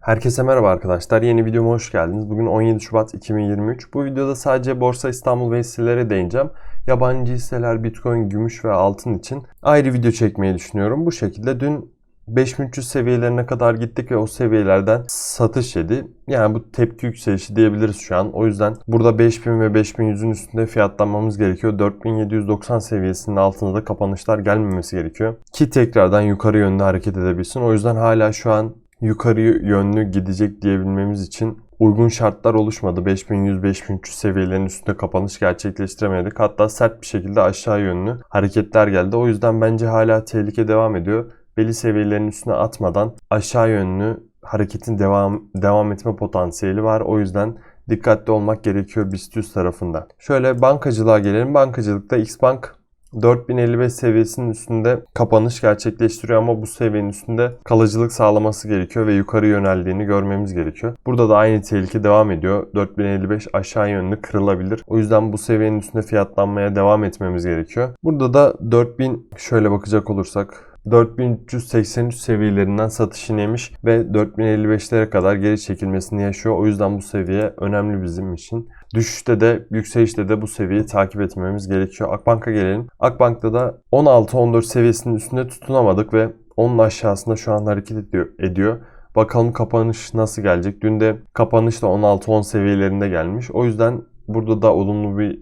Herkese merhaba arkadaşlar. Yeni videoma hoş geldiniz. Bugün 17 Şubat 2023. Bu videoda sadece Borsa İstanbul ve hisselere değineceğim. Yabancı hisseler, Bitcoin, gümüş ve altın için ayrı video çekmeyi düşünüyorum. Bu şekilde dün 5300 seviyelerine kadar gittik ve o seviyelerden satış yedi. Yani bu tepki yükselişi diyebiliriz şu an. O yüzden burada 5000 ve 5100'ün üstünde fiyatlanmamız gerekiyor. 4790 seviyesinin altında da kapanışlar gelmemesi gerekiyor. Ki tekrardan yukarı yönde hareket edebilsin. O yüzden hala şu an yukarı yönlü gidecek diyebilmemiz için uygun şartlar oluşmadı. 5100-5300 seviyelerin üstünde kapanış gerçekleştiremedik. Hatta sert bir şekilde aşağı yönlü hareketler geldi. O yüzden bence hala tehlike devam ediyor. Belli seviyelerin üstüne atmadan aşağı yönlü hareketin devam devam etme potansiyeli var. O yüzden dikkatli olmak gerekiyor BIST tarafında. Şöyle bankacılığa gelelim. Bankacılıkta Xbank 4055 seviyesinin üstünde kapanış gerçekleştiriyor ama bu seviyenin üstünde kalıcılık sağlaması gerekiyor ve yukarı yöneldiğini görmemiz gerekiyor. Burada da aynı tehlike devam ediyor. 4055 aşağı yönlü kırılabilir. O yüzden bu seviyenin üstünde fiyatlanmaya devam etmemiz gerekiyor. Burada da 4000 şöyle bakacak olursak 4383 seviyelerinden satışını yemiş ve 4055'lere kadar geri çekilmesini yaşıyor. O yüzden bu seviye önemli bizim için. Düşüşte de yükselişte de bu seviyeyi takip etmemiz gerekiyor. Akbank'a gelelim. Akbank'ta da 16-14 seviyesinin üstünde tutunamadık ve onun aşağısında şu an hareket ediyor. Bakalım kapanış nasıl gelecek. Dün de kapanış da 16-10 seviyelerinde gelmiş. O yüzden burada da olumlu bir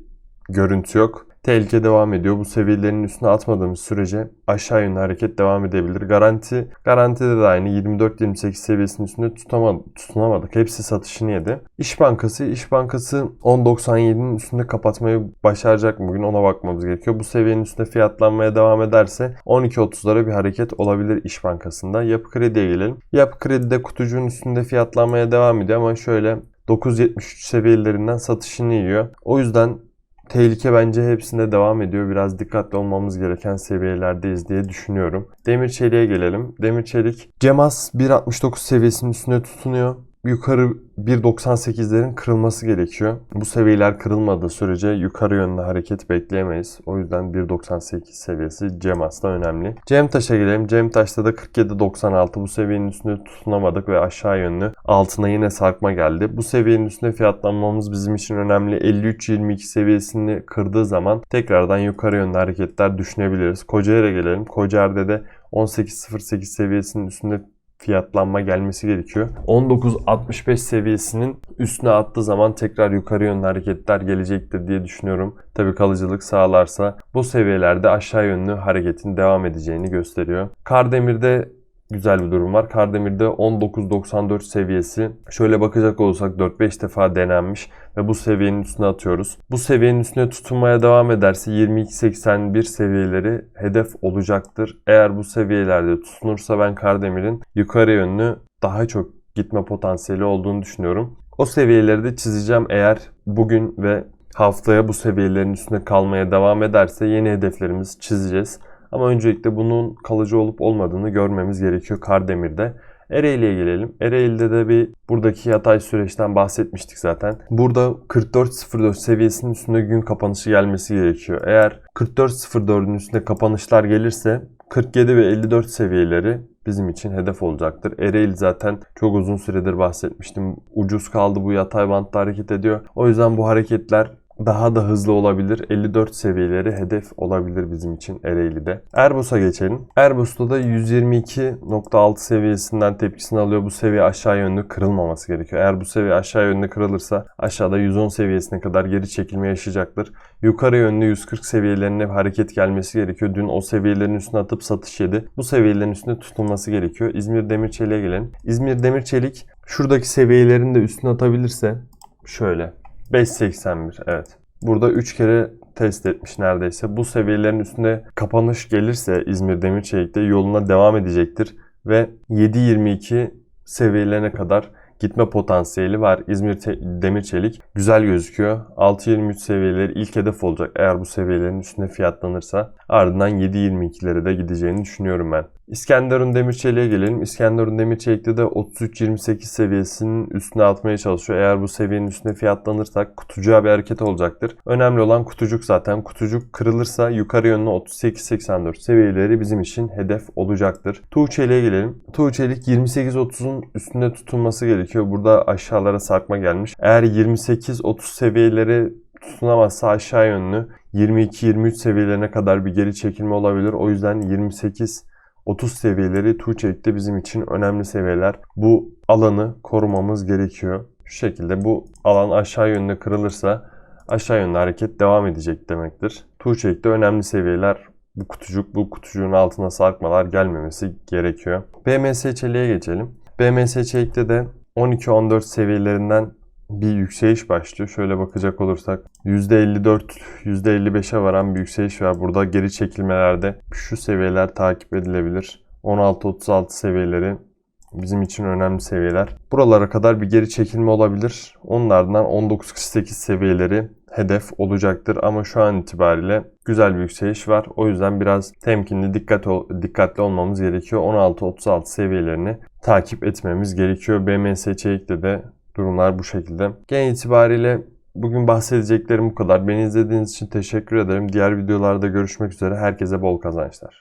görüntü yok. Tehlike devam ediyor. Bu seviyelerin üstüne atmadığımız sürece aşağı yönlü hareket devam edebilir. Garanti, garantide de aynı 24-28 seviyesinin üstünde tutamadık, tutunamadık. Hepsi satışını yedi. İş Bankası, İş Bankası 10.97'nin üstünde kapatmayı başaracak mı bugün ona bakmamız gerekiyor. Bu seviyenin üstünde fiyatlanmaya devam ederse 12.30'lara bir hareket olabilir İş Bankası'nda. Yapı Kredi'ye gelelim. Yapı Kredi'de kutucuğun üstünde fiyatlanmaya devam ediyor ama şöyle 9.73 seviyelerinden satışını yiyor. O yüzden Tehlike bence hepsinde devam ediyor. Biraz dikkatli olmamız gereken seviyelerdeyiz diye düşünüyorum. Demir çeliğe gelelim. Demir çelik Cemas 1.69 seviyesinin üstüne tutunuyor yukarı 1.98'lerin kırılması gerekiyor. Bu seviyeler kırılmadığı sürece yukarı yönlü hareket bekleyemeyiz. O yüzden 1.98 seviyesi Cemas'ta önemli. Cemtaş'a gelelim. Cemtaş'ta da 47.96 bu seviyenin üstünde tutunamadık ve aşağı yönlü altına yine sarkma geldi. Bu seviyenin üstünde fiyatlanmamız bizim için önemli. 53.22 seviyesini kırdığı zaman tekrardan yukarı yönlü hareketler düşünebiliriz. Kocaer'e gelelim. Kocaer'de de 18.08 seviyesinin üstünde fiyatlanma gelmesi gerekiyor. 19.65 seviyesinin üstüne attığı zaman tekrar yukarı yönlü hareketler gelecektir diye düşünüyorum. Tabi kalıcılık sağlarsa bu seviyelerde aşağı yönlü hareketin devam edeceğini gösteriyor. Kardemir'de güzel bir durum var. Kardemir'de 19.94 seviyesi. Şöyle bakacak olursak 4-5 defa denenmiş ve bu seviyenin üstüne atıyoruz. Bu seviyenin üstüne tutunmaya devam ederse 22.81 seviyeleri hedef olacaktır. Eğer bu seviyelerde tutunursa ben Kardemir'in yukarı yönlü daha çok gitme potansiyeli olduğunu düşünüyorum. O seviyeleri de çizeceğim eğer bugün ve haftaya bu seviyelerin üstünde kalmaya devam ederse yeni hedeflerimizi çizeceğiz. Ama öncelikle bunun kalıcı olup olmadığını görmemiz gerekiyor Kardemir'de. Ereğli'ye gelelim. Ereğli'de de bir buradaki yatay süreçten bahsetmiştik zaten. Burada 44.04 seviyesinin üstünde gün kapanışı gelmesi gerekiyor. Eğer 44.04'ün üstünde kapanışlar gelirse 47 ve 54 seviyeleri bizim için hedef olacaktır. Ereğli zaten çok uzun süredir bahsetmiştim. Ucuz kaldı bu yatay bantta hareket ediyor. O yüzden bu hareketler daha da hızlı olabilir. 54 seviyeleri hedef olabilir bizim için Ereğli'de. Erbos'a geçelim. Erbos'ta da 122.6 seviyesinden tepkisini alıyor. Bu seviye aşağı yönlü kırılmaması gerekiyor. Eğer bu seviye aşağı yönlü kırılırsa aşağıda 110 seviyesine kadar geri çekilme yaşayacaktır. Yukarı yönlü 140 seviyelerine hareket gelmesi gerekiyor. Dün o seviyelerin üstüne atıp satış yedi. Bu seviyelerin üstünde tutulması gerekiyor. İzmir Demirçelik'e gelelim. İzmir Demirçelik şuradaki seviyelerin de üstüne atabilirse şöyle 5.81 evet. Burada 3 kere test etmiş neredeyse. Bu seviyelerin üstünde kapanış gelirse İzmir Demirçelik'te yoluna devam edecektir. Ve 7.22 seviyelerine kadar gitme potansiyeli var. İzmir Demirçelik güzel gözüküyor. 6.23 seviyeleri ilk hedef olacak eğer bu seviyelerin üstünde fiyatlanırsa. Ardından 7.22'lere de gideceğini düşünüyorum ben. İskenderun Demirçelik'e gelelim. İskenderun Demirçelik'te de 33-28 seviyesinin üstüne atmaya çalışıyor. Eğer bu seviyenin üstüne fiyatlanırsak kutucuğa bir hareket olacaktır. Önemli olan kutucuk zaten. Kutucuk kırılırsa yukarı yönlü 38-84 seviyeleri bizim için hedef olacaktır. Tuğçelik'e gelelim. Tuğçelik 28-30'un üstünde tutulması gerekiyor. Burada aşağılara sarkma gelmiş. Eğer 28-30 seviyeleri tutunamazsa aşağı yönlü 22-23 seviyelerine kadar bir geri çekilme olabilir. O yüzden 28 30 seviyeleri Tuğçelik'te bizim için önemli seviyeler. Bu alanı korumamız gerekiyor. Şu şekilde bu alan aşağı yönde kırılırsa aşağı yönde hareket devam edecek demektir. Tuğçelik'te önemli seviyeler bu kutucuk, bu kutucuğun altına sarkmalar gelmemesi gerekiyor. BMS çeliğe geçelim. BMS çelikte de 12-14 seviyelerinden bir yükseliş başlıyor. Şöyle bakacak olursak %54, %55'e varan bir yükseliş var. Burada geri çekilmelerde şu seviyeler takip edilebilir. 16-36 seviyeleri bizim için önemli seviyeler. Buralara kadar bir geri çekilme olabilir. Onun ardından 19-48 seviyeleri hedef olacaktır ama şu an itibariyle güzel bir yükseliş var. O yüzden biraz temkinli, dikkat ol- dikkatli olmamız gerekiyor. 16-36 seviyelerini takip etmemiz gerekiyor. BMS çelikte de durumlar bu şekilde. Genel itibariyle bugün bahsedeceklerim bu kadar. Beni izlediğiniz için teşekkür ederim. Diğer videolarda görüşmek üzere. Herkese bol kazançlar.